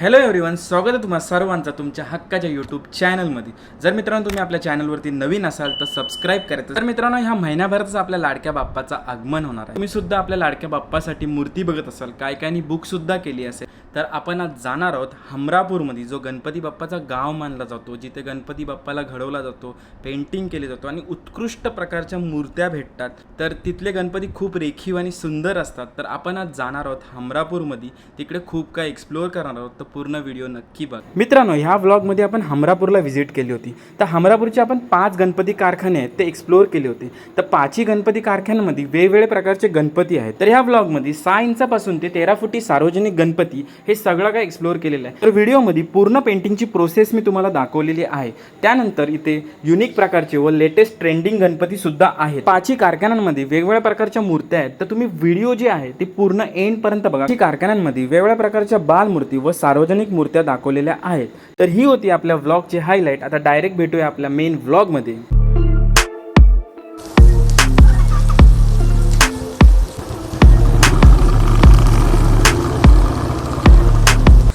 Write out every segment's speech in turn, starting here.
Hello everyone स्वागत आहे तुम्हाला सर्वांचा तुमच्या हक्काच्या यूट्यूब चॅनलमध्ये जर मित्रांनो तुम्ही आपल्या चॅनलवरती नवीन असाल तर सबस्क्राईब करायचं तर मित्रांनो ह्या महिन्याभरातच आपल्या लाडक्या बाप्पाचं आगमन होणार आहे. तुम्ही सुद्धा आपल्या लाडक्या बाप्पासाठी मूर्ती बघत असाल काय कायनी बुकसुद्धा केली असेल तर आपण आज जाणार आहोत हमरापूरमध्ये जो गणपती बाप्पाचा गाव मानला जातो जिथे गणपती बाप्पाला घडवला जातो पेंटिंग केली जातो आणि उत्कृष्ट प्रकारच्या मूर्त्या भेटतात. तर तिथले गणपती खूप रेखीव आणि सुंदर असतात. तर आपण आज जाणार आहोत हमरापूरमध्ये. तिकडे खूप काय एक्सप्लोअर करणार आहोत. तर पूर्ण व्हिडिओ नक्की बघ. मित्रांनो ह्या व्लॉगमध्ये आपण हमरापूरला व्हिजिट केली होती. तर हमरापूरचे आपण पाच गणपती कारखाने आहेत ते एक्सप्लोअर केले होते. तर पाचही गणपती कारखान्यांमध्ये वेगवेगळे प्रकारचे गणपती आहेत. तर ह्या व्लॉगमध्ये सहा इंचापासून ते तेरा फुटी सार्वजनिक गणपती हे सगळं काय एक्सप्लोअर केलेलं आहे. तर व्हिडिओमध्ये पूर्ण पेंटिंगची प्रोसेस मी तुम्हाला दाखवलेली आहे. त्यानंतर इथे युनिक प्रकारचे व लेटेस्ट ट्रेंडिंग गणपती सुद्धा आहेत. पाचही कारखान्यांमध्ये वेगवेगळ्या प्रकारच्या मूर्त्या आहेत. तर तुम्ही व्हिडिओ जी आहे ती पूर्ण एंडपर्यंत बघा. की कारखान्यांमध्ये वेगवेगळ्या प्रकारच्या बालमूर्ती व सार्वजनिक मूर्त्या दाखवलेल्या आहेत. तर ही होती आपल्या व्लॉगची हायलाईट आता डायरेक्ट भेटूया आपल्या मेन व्लॉगमध्ये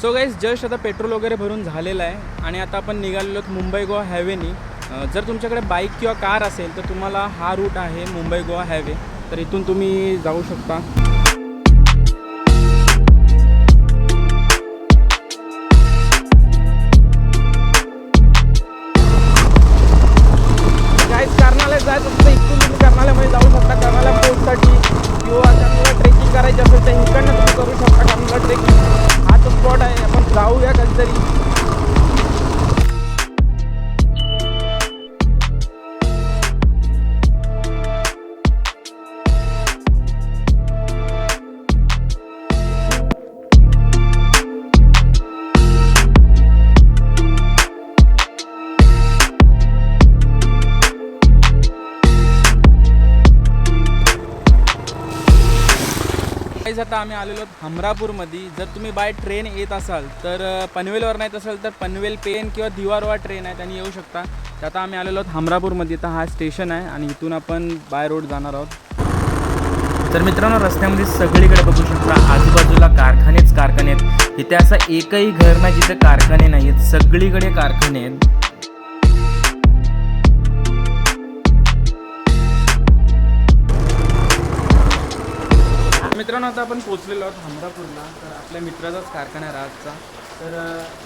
सो गाईज जस्ट आता पेट्रोल वगैरे भरून झालेलं आहे. आणि आता आपण निघालेलो मुंबई गोवा हायवेनी जर तुमच्याकडे बाईक किंवा कार असेल तर तुम्हाला हा रूट आहे मुंबई गोवा हायवे. तर इथून तुम्ही जाऊ शकता. गाईज आता आम्ही आलेलो आहोत हमरापूरमध्ये. जर तुम्ही बाय ट्रेन येत असाल तर पनवेलवर नाही असाल तर पनवेल पेन किंवा दिवारवा ट्रेन आहे त्यांनी येऊ शकता. तर आता आम्ही आलेलो आहोत हमरापूरमध्ये. तर हा स्टेशन आहे आणि इथून आपण बाय रोड जाणार आहोत. तर मित्रांनो रस्त्यामध्ये सगळीकडे बघू शकता आजूबाजूला कारखानेच कारखाने आहेत. इथे असं एकही घर नाही जिथे कारखाने नाही आहेत सगळीकडे कारखाने आहेत. मित्रांनो आता आपण पोचलेलो आहोत हमरापूरला तर आपल्या मित्राचाच कारखाना आहे राजचा. तर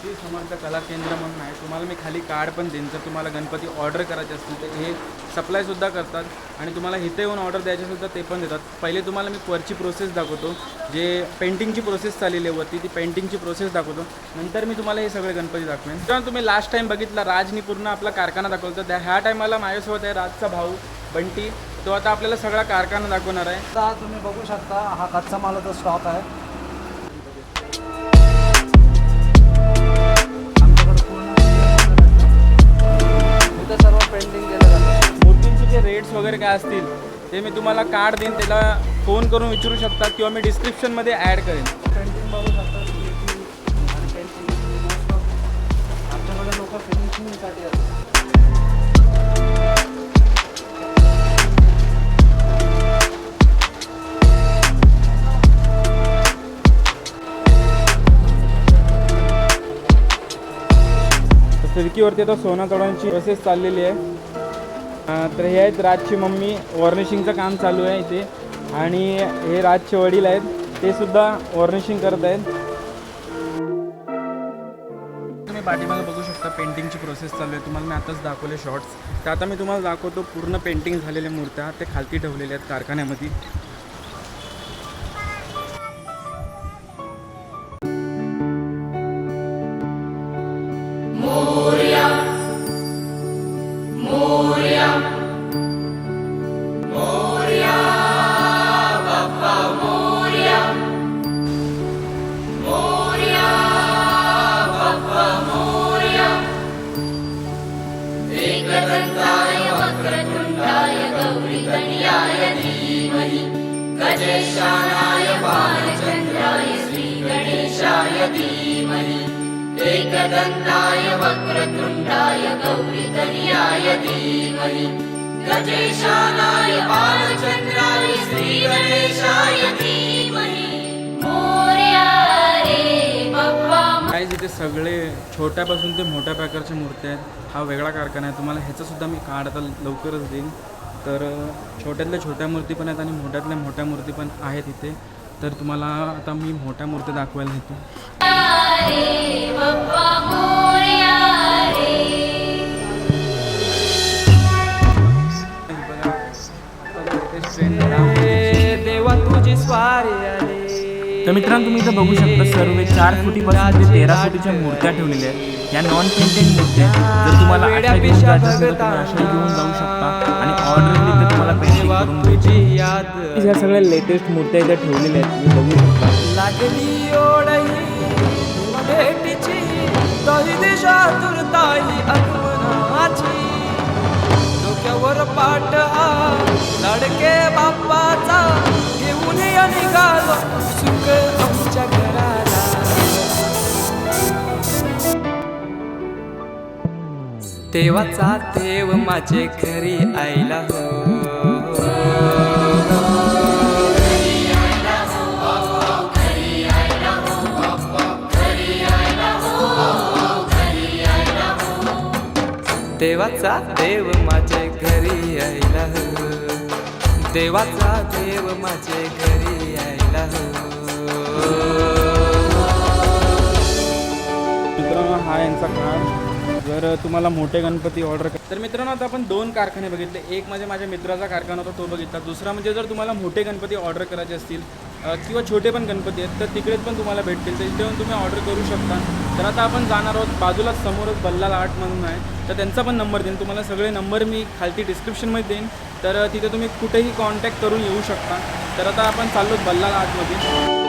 ती समर्थ कला केंद्र म्हणून आहे. तुम्हाला मी खाली कार्ड पण देईन. जर तुम्हाला गणपती ऑर्डर करायचे असतील तर हे सप्लायसुद्धा करतात. आणि तुम्हाला इथे येऊन ऑर्डर द्यायची ते पण देतात. पहिले तुम्हाला मी वरची प्रोसेस दाखवतो. जे पेंटिंगची प्रोसेस चाललेली आहे वरती ती पेंटिंगची प्रोसेस दाखवतो. नंतर मी तुम्हाला हे सगळे गणपती दाखवेन. कारण तुम्ही लास्ट टाईम बघितला राजनी पूर्ण आपला कारखाना दाखवतो त्या ह्या टायमाला माझ्यासोबत आहे राजचा भाऊ बंटी. तो आता आपल्याला सगळा कारखाना दाखवणार आहे. आता तुम्ही बघू शकता हा कच्चा मालाचा स्टॉक आहे. आमच्याकडे पूर्ण इथं सर्व पेंटिंग केलं जातं. मूर्तींचे जे रेट्स वगैरे काय असतील ते मी तुम्हाला कार्ड देईन त्याला फोन करून विचारू शकता किंवा मी डिस्क्रिप्शनमध्ये ॲड करेन. पेंटिंग बघू शकता आमच्याकडे लोक फिनिशिंगसाठी असतात. फिरकीवरती आता सोना चढवण्याची प्रोसेस चाललेली आहे. तर हे आहेत राजची मम्मी वॉर्निशिंगचं काम चालू आहे इथे. आणि हे राजचे वडील आहेत ते सुद्धा वॉर्निशिंग करत आहेत. तुम्ही पाठीमागे बघू शकता पेंटिंगची प्रोसेस चालू आहे. तुम्हाला मी आताच दाखवले शॉर्ट्स तर आता मी तुम्हाला दाखवतो पूर्ण पेंटिंग झालेल्या मूर्त्या. ते खालती ठेवलेल्या आहेत कारखान्यामध्ये. एकदन्ताय वक्रतुण्डाय गौरीतनयाय धीमहि। गजेशानाय बालचन्द्राय श्रीगणेशाय धीमहि। इथे सगळे छोट्यापासून ते मोठ्या प्रकारच्या मूर्त्या आहेत. हा वेगळा कारखाना आहे. तुम्हाला ह्याचंसुद्धा मी कार्ड आता लवकरच देईन. तर छोट्यातल्या छोट्या मूर्ती पण आहेत आणि मोठ्यातल्या मोठ्या मूर्ती पण आहेत इथे. तर तुम्हाला आता मी मोठ्या मूर्ती दाखवायला घेतो तर मित्रांनो तुम्ही इथं बघू शकता सर्व चार फुटीपासून ते तेरा फुटीच्या मूर्त्या ठेवलेल्या आहेत. या नॉन पेंटेड मूर्त्या. जर तुम्हाला अशा घेऊन जायचं असेल तर तुम्ही अशा घेऊन जाऊ शकता आणि ऑर्डर दिली तर तुम्हाला पेंटिंग करून याद. ह्या सगळ्या लेटेस्ट मूर्त्या इथे ठेवलेल्या आहेत. तुम्ही बघू शकता. भेटीची तही दिशा तुरताई आगमनाची डोक्यावर पाठ हा लाडके बाप्पाचा घेऊन या निघालो सुख आमच्या घराला. देवाचा देव माझे घरी आईला देवाचा देव माझे घरी यायला हो देवाचा देव माझे घरी यायला हो मित्रांनो हा यांचा कार्ड जर तुम्हाला मोठे गणपती ऑर्डर कर तर मित्रांनो आता आपण दोन कारखाने बघितले. एक म्हणजे माझ्या मित्राचा कारखाना होता तो बघितला. दुसरा म्हणजे जर तुम्हाला मोठे गणपती ऑर्डर करायचे असतील किंवा छोटे पण गणपती आहेत तर तिकडेच पण तुम्हाला भेटतील. तर इथे येऊन तुम्ही ऑर्डर करू शकता. तर आता आपण जाणार आहोत बाजूलाच समोरच बल्लाल आर्ट म्हणून आहे. तर त्यांचा पण नंबर देईन. तुम्हाला सगळे नंबर मी खालती डिस्क्रिप्शनमध्ये देईन. तर तिथे तुम्ही कुठेही कॉन्टॅक्ट करून येऊ शकता. तर आता आपण चाललो बल्लाल आर्टमध्ये.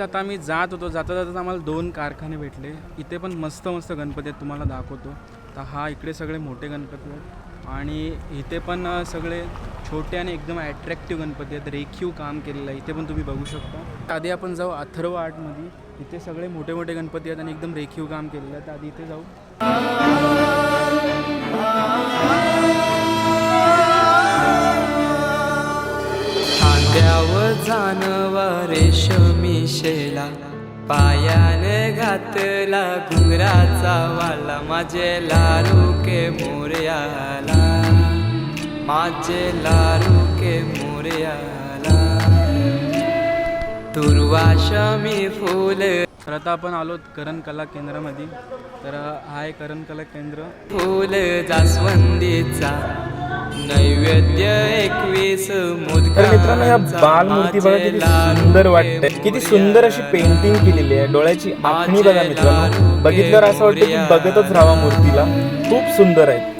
आता आम्ही जात होतो. जाता जाता आम्हाला दोन कारखाने भेटले. इथे पण मस्त मस्त गणपती आहेत तुम्हाला दाखवतो. तर हा इकडे सगळे मोठे गणपती आहेत. आणि इथे पण सगळे छोटे आणि एकदम ॲट्रॅक्टिव्ह गणपती आहेत. रेखीव काम केलेलं आहे. इथे पण तुम्ही बघू शकता. आधी आपण जाऊ अथर्व आर्टमध्ये. इथे सगळे मोठे मोठे गणपती आहेत आणि एकदम रेखीव काम केलेलं आहे. तर आधी इथे जाऊ. खांद्यावर जानवा शेला. पायाने घातला घुंगराचा वाला. माझे लारू के मोरयाला. माझे लारू के मोरयाला. तुर्वाशमी फुल. तर आता आपण आलो करण कला केंद्रामध्ये. तर हा आहे करण कला केंद्र. फुल जास्वंदीचा. तर मित्रांनो या बालमूर्ती बघा किती सुंदर वाटते किती सुंदर अशी पेंटिंग केलेली आहे. डोळ्याची आखणी बघा मित्रांनो. बघितल्यावर असं वाटतं की बघतच राहावा मूर्तीला. खूप सुंदर आहे.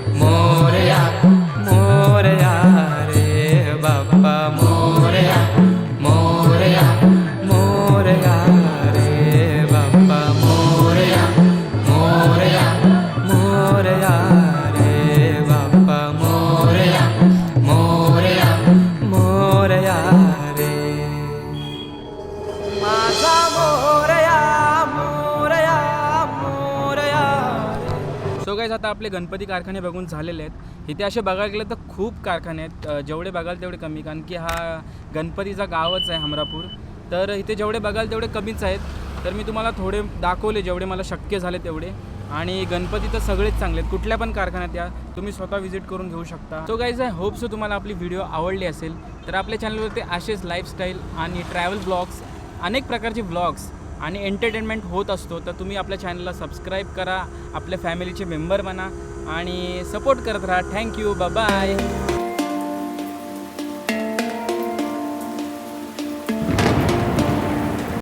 आता आपले गणपती कारखाने बघून झालेले आहेत इथे असे बघायला गेलं तर खूप कारखाने आहेत. जेवढे बघाल तेवढे कमी कारण की हा गणपतीचा गावच आहे हमरापूर. तर इथे जेवढे बघाल तेवढे कमीच आहेत. तर मी तुम्हाला थोडे दाखवले जेवढे मला शक्य झाले तेवढे. आणि गणपती तर सगळेच चांगले आहेत. कुठल्या पण कारखान्यात या तुम्ही स्वतः व्हिजिट करून घेऊ शकता. So guys I hope so तुम्हाला आपली व्हिडिओ आवडली असेल. तर आपल्या चॅनलवरती असेच लाईफस्टाईल आणि ट्रॅव्हल ब्लॉग्स अनेक प्रकारचे ब्लॉग्स आणि एंटरटेनमेंट होत असतो तर तुम्ही आपल्या चॅनलला सबस्क्राईब करा आपल्या फॅमिलीचे मेंबर बना आणि सपोर्ट करत राहा. Thank you bye